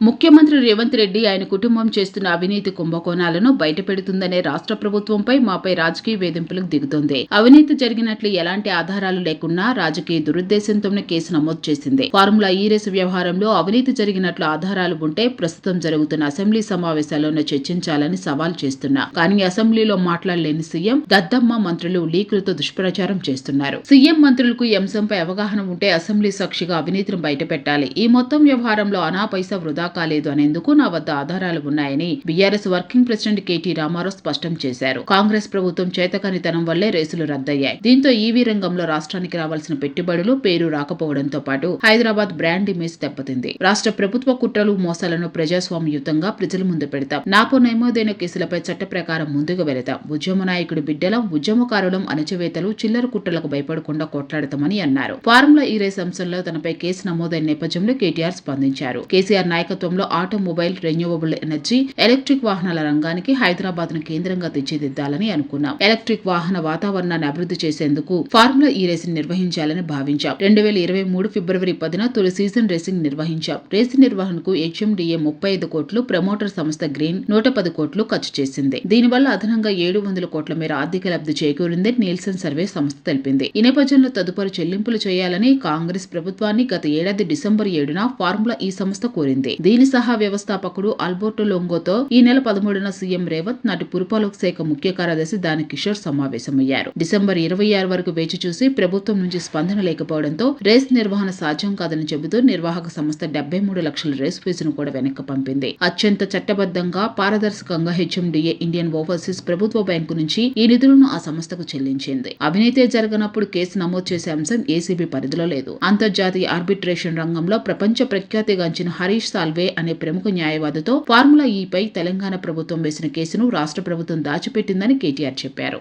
ముఖ్యమంత్రి రేవంత్ రెడ్డి ఆయన కుటుంబం చేస్తున్న అవినీతి కుంభకోణాలను బయటపెడుతుందనే రాష్ట్ర ప్రభుత్వంపై మాపై రాజకీయ వేధింపులకు దిగుతోంది. అవినీతి జరిగినట్లు ఎలాంటి ఆధారాలు లేకున్నా రాజకీయ దురుద్దేశంతోనే కేసు నమోదు చేసింది. ఫార్ములా ఈ రేసు వ్యవహారంలో అవినీతి జరిగినట్లు ఆధారాలు ఉంటే ప్రస్తుతం జరుగుతున్న అసెంబ్లీ సమావేశాల్లోనే చర్చించాలని సవాల్ చేస్తున్నా. కానీ అసెంబ్లీలో మాట్లాడలేని సీఎం దద్దమ్మ మంత్రులు లీకులతో దుష్ప్రచారం చేస్తున్నారు. సీఎం మంత్రులకు ఈ అంశంపై అవగాహన ఉంటే అసెంబ్లీ సాక్షిగా అవినీతిని బయటపెట్టాలి. ఈ మొత్తం వ్యవహారంలో అనా పైసా వృధా కాలేదు అనేందుకు నా వద్ద ఆధారాలు ఉన్నాయని BRS working president K T Rama Rao స్పష్టం చేశారు. కాంగ్రెస్ ప్రభుత్వం చేతకానితనం వల్లే రేసులు రద్దయ్యాయి. దీంతో ఈవీ రంగంలో రాష్ట్రానికి రావాల్సిన పెట్టుబడులు పేరు రాకపోవడంతో పాటు హైదరాబాద్ బ్రాండ్ ఇమేజ్ దెబ్బతింది. రాష్ట్ర ప్రభుత్వ కుట్రలు మోసాలను ప్రజాస్వామ్యయుతంగా ప్రజల ముందు పెడతాం. నాకు నైమోదైన కేసులపై చట్ట ప్రకారం ముందుకు వెళతాం. ఉద్యమ నాయకుడి బిడ్డలం ఉద్యమకారులం అణచివేతలు చిల్లర కుట్రలకు భయపడకుండా కొట్లాడతామని అన్నారు. ఫార్ములా ఈ రేస్ అంశంలో తనపై కేసు నమోదైన నేపథ్యంలో కేటీఆర్ స్పందించారు. కేసీఆర్ నాయకత్వం నాయకత్వంలో ఆటోమొబైల్ రెన్యూవబుల్ ఎనర్జీ ఎలక్ట్రిక్ వాహనాల రంగానికి హైదరాబాద్ను కేంద్రంగా తీర్చిదిద్దాలని అనుకున్నాం. ఎలక్ట్రిక్ వాహన వాతావరణాన్ని అభివృద్ధి చేసేందుకు ఫార్ములా ఈ రేసింగ్ నిర్వహించాలని భావించాం. రెండు వేల ఇరవై మూడు ఫిబ్రవరి పదిన తొలి సీజన్ రేసింగ్ నిర్వహించాం. రేసు నిర్వహణకు హెచ్ఎండిఏ ముప్పై ఐదు కోట్లు ప్రమోటర్ సంస్థ గ్రీన్ నూట పది కోట్లు ఖర్చు చేసింది. దీనివల్ల అదనంగా ఏడు వందల కోట్ల మేర ఆర్థిక లబ్ధి చేకూరిందని నీల్సన్ సర్వే సంస్థ తెలిపింది. ఈ నేపథ్యంలో తదుపరి చెల్లింపులు చేయాలని కాంగ్రెస్ ప్రభుత్వాన్ని గత ఏడాది డిసెంబర్ ఏడున ఫార్ములా ఈ సంస్థ కోరింది. దీని సహా వ్యవస్థాపకుడు అల్బోర్టో లొంగోతో ఈ నెల పదమూడున సీఎం రేవంత్ నాటి పురపాలక శాఖ ముఖ్య కార్యదర్శి దాని కిషోర్ సమావేశమయ్యారు. డిసెంబర్ ఇరవై ఆరు వరకు వేచి చూసి ప్రభుత్వం నుంచి స్పందన లేకపోవడంతో రేస్ నిర్వహణ సాధ్యం కాదని చెబుతూ నిర్వాహక సంస్థ డెబ్బై మూడు లక్షల రేస్ ఫీజును కూడా వెనక్కి పంపింది. అత్యంత చట్టబద్ధంగా పారదర్శకంగా హెచ్ఎండిఏ ఇండియన్ ఓవర్సీస్ ప్రభుత్వ బ్యాంకు నుంచి ఈ నిధులను ఆ సంస్థకు చెల్లించింది. అవినీతి జరగనప్పుడు కేసు నమోదు చేసే అంశం ఏసీబీ పరిధిలో లేదు. అంతర్జాతీయ ఆర్బిట్రేషన్ రంగంలో ప్రపంచ ప్రఖ్యాతిగాంచిన హరీష్ సాల్వే అనే ప్రముఖ న్యాయవాదితో ఫార్ములా ఈపై తెలంగాణ ప్రభుత్వం వేసిన కేసును రాష్ట్ర ప్రభుత్వం దాచిపెట్టిందని కేటీఆర్ చెప్పారు.